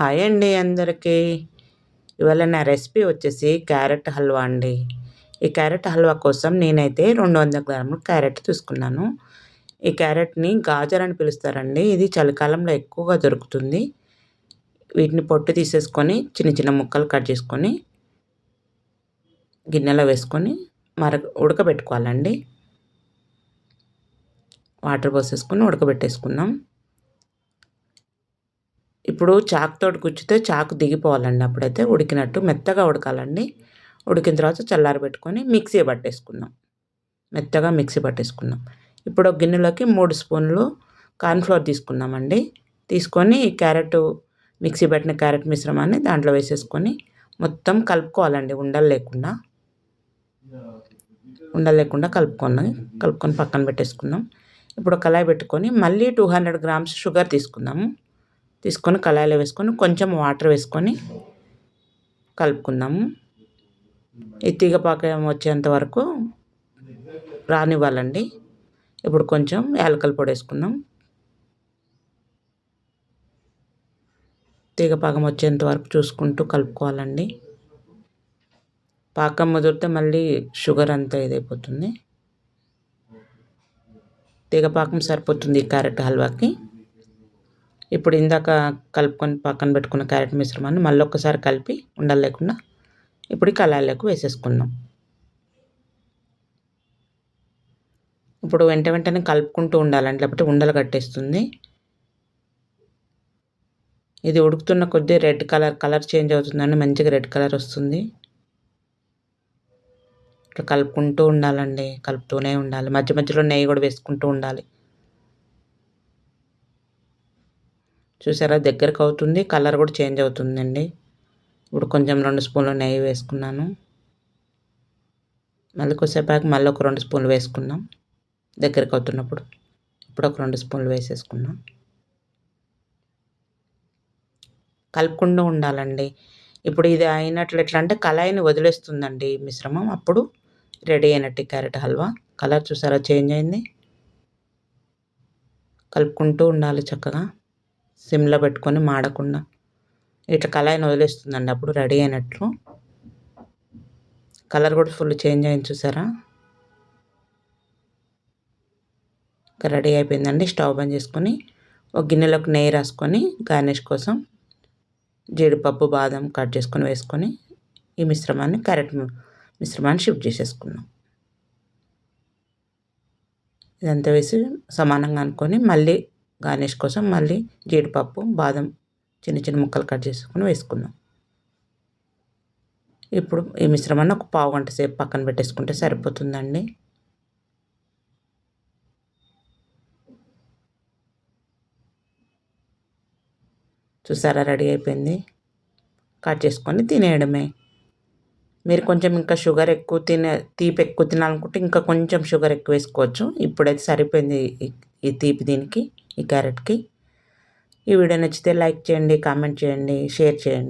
Hi అండి అందరికీ. ఇవాళ నా రెసిపీ వచ్చేసి క్యారెట్ హల్వా అండి. ఈ క్యారెట్ హల్వా కోసం నేనైతే రెండు వందల గ్రాములు క్యారెట్ తీసుకున్నాను. ఈ క్యారెట్ని గాజర్ అని పిలుస్తారండి. ఇది చలికాలంలో ఎక్కువగా దొరుకుతుంది. వీటిని పొట్టు తీసేసుకొని చిన్న చిన్న ముక్కలు కట్ చేసుకొని గిన్నెలో వేసుకొని మర ఉడకబెట్టుకోవాలండి. వాటర్ పోసేసుకొని ఉడకబెట్టేసుకుందాం. ఇప్పుడు చాకుతోటి గుచ్చితే చాకు దిగిపోవాలండి అప్పుడైతే. ఉడికినట్టు మెత్తగా ఉడకాలండి. ఉడికిన తర్వాత చల్లారి పెట్టుకొని మిక్సీ పట్టేసుకుందాం. మెత్తగా మిక్సీ పట్టేసుకుందాం. ఇప్పుడు ఒక గిన్నెలోకి మూడు స్పూన్లు కార్న్ఫ్లోర్ తీసుకున్నామండి తీసుకొని క్యారెట్ మిక్సీ పెట్టిన క్యారెట్ మిశ్రమాన్ని దాంట్లో వేసేసుకొని మొత్తం కలుపుకోవాలండి. ఉండలు లేకుండా. ఉండలు లేకుండా కలుపుకొని కలుపుకొని పక్కన పెట్టేసుకుందాం. ఇప్పుడు కళాయి పెట్టుకొని మళ్ళీ టూ హండ్రెడ్ గ్రామ్స్ షుగర్ తీసుకుందాము. తీసుకొని కళాయిలో వేసుకొని కొంచెం వాటర్ వేసుకొని కలుపుకుందాము. ఈ తీగ పాకం వచ్చేంత వరకు రానివ్వాలండి. ఇప్పుడు కొంచెం యాలకల పొడి వేసుకుందాం. తీగ పాకం వచ్చేంత వరకు చూసుకుంటూ కలుపుకోవాలండి. పాకం ముదిరితే మళ్ళీ షుగర్ అంతా ఇదైపోతుంది. తీగ పాకం సరిపోతుంది క్యారెట్ హల్వాకి. ఇప్పుడు ఇందాక కలుపుకొని పక్కన పెట్టుకున్న క్యారెట్ మిశ్రమాన్ని మళ్ళీ ఒక్కసారి కలిపి ఉండలేకుండా ఇప్పుడు కళాయిలోకి వేసేసుకుందాం. ఇప్పుడు వెంట వెంటనే కలుపుకుంటూ ఉండాలండి లేకపోతే ఉండలు కట్టేస్తుంది. ఇది ఉడుకుతున్న కొద్దీ రెడ్ కలర్ కలర్ చేంజ్ అవుతుందండి మంచిగా రెడ్ కలర్ వస్తుంది. ఇట్లా కలుపుకుంటూ ఉండాలండి కలుపుతూనే ఉండాలి. మధ్య మధ్యలో నెయ్యి కూడా వేసుకుంటూ ఉండాలి. చూసారా? దగ్గరకు అవుతుంది కలర్ కూడా చేంజ్ అవుతుందండి. ఇప్పుడు కొంచెం రెండు స్పూన్లు నెయ్యి వేసుకున్నాను. మళ్ళీ కొద్దిసేపాకి మళ్ళీ ఒక రెండు స్పూన్లు వేసుకున్నాం. దగ్గరకు అవుతున్నప్పుడు ఇప్పుడు ఒక రెండు స్పూన్లు వేసేసుకున్నాం. కలుపుకుండా ఉండాలండి. ఇప్పుడు ఇది అయినట్లు ఎట్లా అంటే కళాయిని వదిలేస్తుందండి మిశ్రమం. అప్పుడు రెడీ అయినట్టు క్యారెట్ హల్వా. కలర్ చూసారా? చేంజ్ అయింది. కలుపుకుంటూ ఉండాలి చక్కగా. సిమ్లో పెట్టుకొని మాడకుండా. ఇట్లా కళాయిని వదిలేస్తుందండి అప్పుడు రెడీ అయినట్లు. కలర్ కూడా ఫుల్ చేంజ్ అయింది చూసారా? రెడీ అయిపోయిందండి స్టవ్ బంద్ చేసుకొని. ఒక గిన్నెలోకి నెయ్యి రాసుకొని గార్నిష్ కోసం జీడిపప్పు బాదం కట్ చేసుకొని వేసుకొని ఈ మిశ్రమాన్ని క్యారెట్ మిశ్రమాన్ని షిఫ్ట్ చేసేసుకున్నాం. ఇదంతా వేసి సమానంగా అనుకొని మళ్ళీ గార్నిష్ కోసం మళ్ళీ జీడిపప్పు బాదం చిన్న చిన్న ముక్కలు కట్ చేసుకొని వేసుకుందాం. ఇప్పుడు ఈ మిశ్రమాన్ని ఒక పావు గంట సేపు పక్కన పెట్టేసుకుంటే సరిపోతుందండి. చూసారా రెడీ అయిపోయింది. కట్ చేసుకొని తినేయడమే. మీరు కొంచెం ఇంకా షుగర్ ఎక్కువ తినే తీపి ఎక్కువ తినాలనుకుంటే ఇంకా కొంచెం షుగర్ ఎక్కువ వేసుకోవచ్చు. ఇప్పుడైతే సరిపోయింది ఈ తీపి దీనికి. ఈ క్యారెట్కి. ఈ వీడియో నచ్చితే లైక్ చేయండి కామెంట్ చేయండి షేర్ చేయండి.